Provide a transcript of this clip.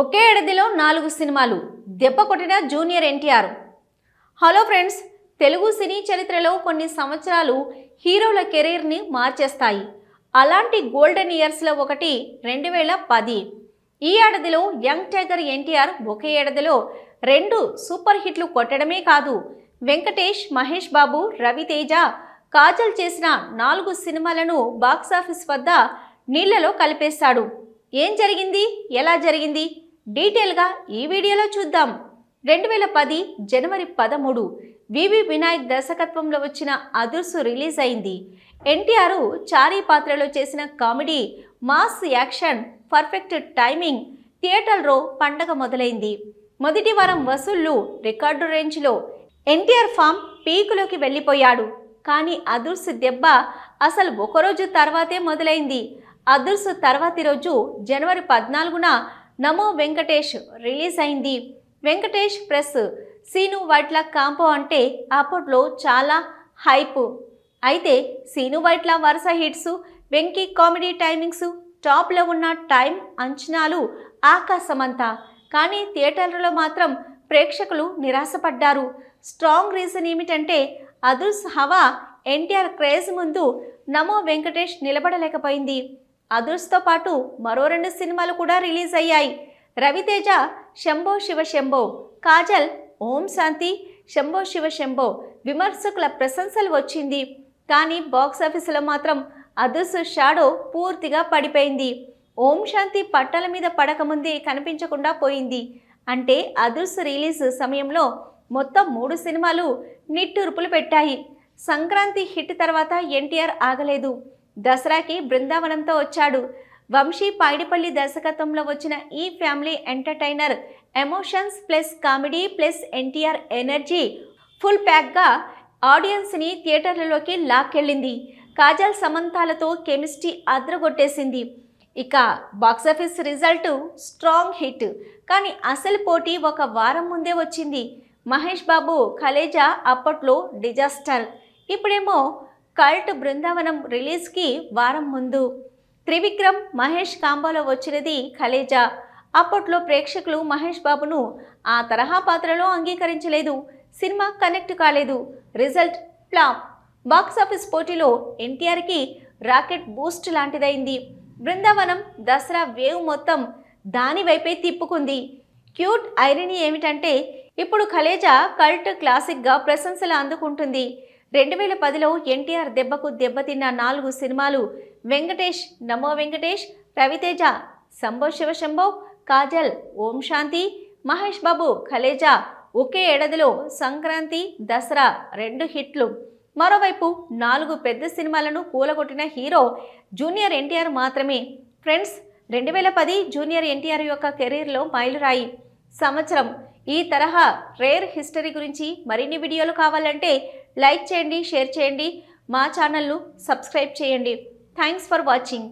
ఒకే ఏడాదిలో నాలుగు సినిమాలు దెబ్బ కొట్టిన junior NTR. Hello friends Telugu cine చరిత్రలో కొన్ని సంవత్సరాలు హీరోల కెరీర్ని మార్చేస్తాయి. అలాంటి గోల్డెన్ ఇయర్స్లో ఒకటి రెండు వేల పది. ఈ ఏడాదిలో యంగ్ టైగర్ ఎన్టీఆర్ ఒకే ఏడాదిలో రెండు సూపర్ హిట్లు కొట్టడమే కాదు వెంకటేష్ మహేష్ బాబు రవితేజ కాజల్ చేసిన నాలుగు సినిమాలను బాక్సాఫీస్ వద్ద నీళ్ళలో కలిపేశాడు. ఏం జరిగింది? ఎలా జరిగింది? డీటెయిల్గా ఈ వీడియోలో చూద్దాం. రెండు వేల పది జనవరి పదమూడు వివి వినాయక్ దర్శకత్వంలో వచ్చిన అదుర్సు రిలీజ్ అయింది. ఎన్టీఆర్ చారీ పాత్రలో చేసిన comedy mass action perfect timing థియేటర్లో పండగ మొదలైంది. మొదటి వారం వసూళ్ళు రికార్డు రేంజ్లో ఎన్టీఆర్ ఫామ్ పీకులోకి వెళ్ళిపోయాడు. కానీ అదుర్సు దెబ్బ అసలు ఒకరోజు తర్వాతే మొదలైంది. అదుర్సు తర్వాతి రోజు జనవరి పద్నాలుగున నమో వెంకటేష్ రిలీజ్ అయింది. వెంకటేష్ ప్రెస్ సీను వైట్ల కాంపో అంటే అప్పట్లో చాలా హైప్. అయితే సీను వైట్ల వరుస హిట్స్ వెంకీ కామెడీ టైమింగ్స్ టాప్లో ఉన్న టైం అంచనాలు ఆకాశమంతా. కానీ థియేటర్లలో మాత్రం ప్రేక్షకులు నిరాశపడ్డారు. స్ట్రాంగ్ రీజన్ ఏమిటంటే అదుర్స్ హవా ఎన్టీఆర్ క్రేజ్ ముందు నమో వెంకటేష్ నిలబడలేకపోయింది. అదుర్స్తో పాటు మరో రెండు సినిమాలు కూడా రిలీజ్ అయ్యాయి. రవితేజ శంభో శివ శంభో. కాజల్ ఓం శాంతి శంభో శివ శంభో. విమర్శకుల ప్రశంసలు వచ్చింది. కానీ బాక్స్ ఆఫీసులో మాత్రం అదుర్స్ షాడో పూర్తిగా పడిపోయింది. ఓం శాంతి పట్టాల మీద పడకముందే కనిపించకుండా పోయింది. అంటే అదుర్స్ రిలీజ్ సమయంలో మొత్తం మూడు సినిమాలు నిట్టూర్పులు పెట్టాయి. సంక్రాంతి హిట్ తర్వాత ఎన్టీఆర్ ఆగలేదు. దసరాకి బృందావనంతో వచ్చాడు. వంశీ పాయిడిపల్లి దర్శకత్వంలో వచ్చిన ఈ family entertainer emotions plus comedy plus NTR energy full ప్యాక్గా ఆడియన్స్ని థియేటర్లలోకి లాక్కెళ్ళింది. కాజల్ సమంతాలతో కెమిస్ట్రీ అద్రగొట్టేసింది ఇక బాక్సాఫీస్ రిజల్ట్ స్ట్రాంగ్ హిట్. కానీ అసలు పోటీ ఒక వారం ముందే వచ్చింది. మహేష్ బాబు ఖలేజా అప్పట్లో డిజాస్టర్. ఇప్పుడేమో కల్ట్ బృందావనం రిలీజ్కి వారం ముందు. త్రివిక్రమ్ మహేష్ కాంబోలో వచ్చినది ఖలేజా. అప్పట్లో ప్రేక్షకులు మహేష్ బాబును ఆ తరహా పాత్రలో అంగీకరించలేదు. సినిమా కనెక్ట్ కాలేదు. Result flop. బాక్సాఫీస్ పోటీలో ఎన్టీఆర్కి రాకెట్ బూస్ట్ లాంటిదైంది. బృందావనం దసరా వేవ్ మొత్తం దాని వైపే తిప్పుకుంది. క్యూట్ ఐరనీ ఏమిటంటే ఇప్పుడు ఖలేజా కల్ట్ క్లాసిక్గా ప్రశంసలు అందుకుంటుంది. రెండు వేల పదిలో ఎన్టీఆర్ దెబ్బకు దెబ్బతిన్న నాలుగు సినిమాలు వెంకటేష్ నమో వెంకటేష్ రవితేజ శంభో శివశంభో కాజల్ ఓం శాంతి మహేష్ బాబు ఖలేజా ఒకే ఏడాదిలో సంక్రాంతి దసరా రెండు హిట్లు. మరోవైపు నాలుగు పెద్ద సినిమాలను కూలగొట్టిన హీరో జూనియర్ ఎన్టీఆర్ మాత్రమే. ఫ్రెండ్స్ రెండు వేల పది జూనియర్ ఎన్టీఆర్ యొక్క కెరీర్లో మైలురాయి. సంవత్సరం ఈ తరహా రేర్ హిస్టరీ గురించి మరిన్ని వీడియోలు కావాలంటే లైక్ చేయండి షేర్ చేయండి. మా ఛానల్ను సబ్స్క్రైబ్ చేయండి. Thanks for watching.